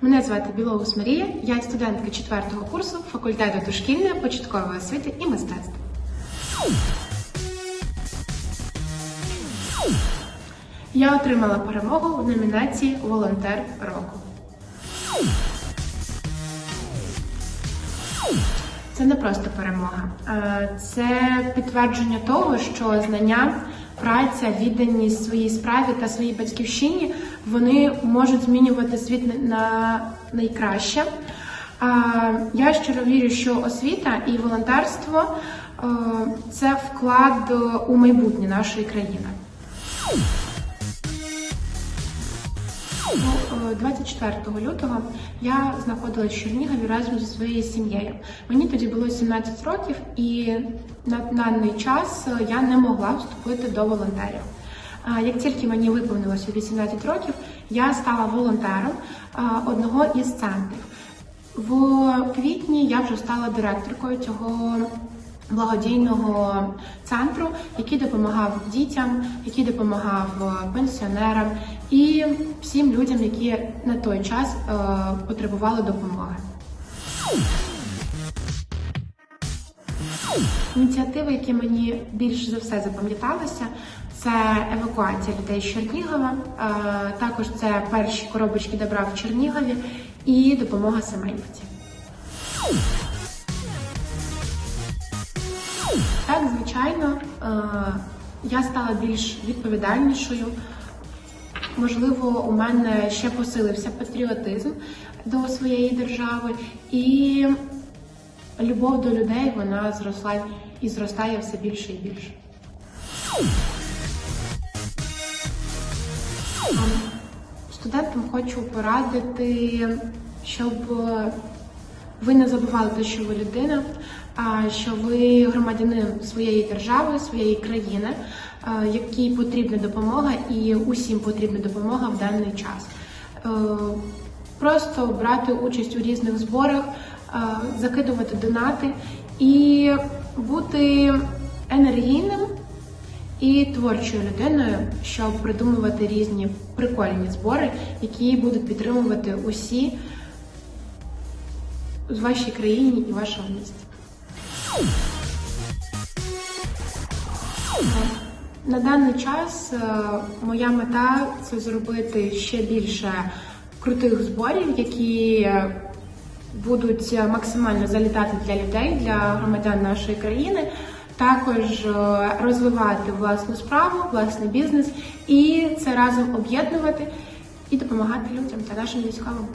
Мене звати Білоус Марія, я студентка 4 курсу факультету дошкільної початкової освіти і мистецтва. Я отримала перемогу в номінації Волонтер року. Це не просто перемога, це підтвердження того, що знання, праця, відданість своїй справі та своїй батьківщині вони можуть змінювати світ на найкраще. Я щиро вірю, що освіта і волонтерство е, це вклад у майбутнє нашої країни. Ну, е, 24 лютого я знаходилась в Чернігові разом зі своєю сім'єю. Мені тоді було 17 років, і на даний час я не могла вступити до волонтерів. Як тільки мені виповнилося 18 років, я стала волонтером одного із центрів. В квітні я вже стала директоркою цього благодійного центру, який допомагав дітям, який допомагав е, пенсіонерам і всім людям, які на той час е, потребували допомоги. Ініціативи, які мені більш за все запам'яталися, це евакуація людей з Чернігова, е, також це перші коробочки добра в Чернігові і допомога Семенівці. Так, звичайно, е, я стала більш відповідальнішою. Можливо, у мене ще посилився патріотизм до своєї держави, і любов до людей вона зросла і зростає все більше і більше. Студентам хочу порадити, щоб ви не забували що ви людина, що ви громадянин своєї держави, своєї країни, якій потрібна допомога, і усім потрібна допомога в даний час. Е, Просто брати участь у різних зборах, закидувати донати і бути енергійним і творчою людиною, щоб придумувати різні прикольні збори, які будуть підтримувати усі в вашій країні і вашому місті. На даний час е, моя мета це зробити ще більше крутих зборів, які будуть максимально залітати для людей, для громадян нашої країни. Також е, розвивати власну справу, власний бізнес і це разом об'єднувати і допомагати людям та нашим військовим.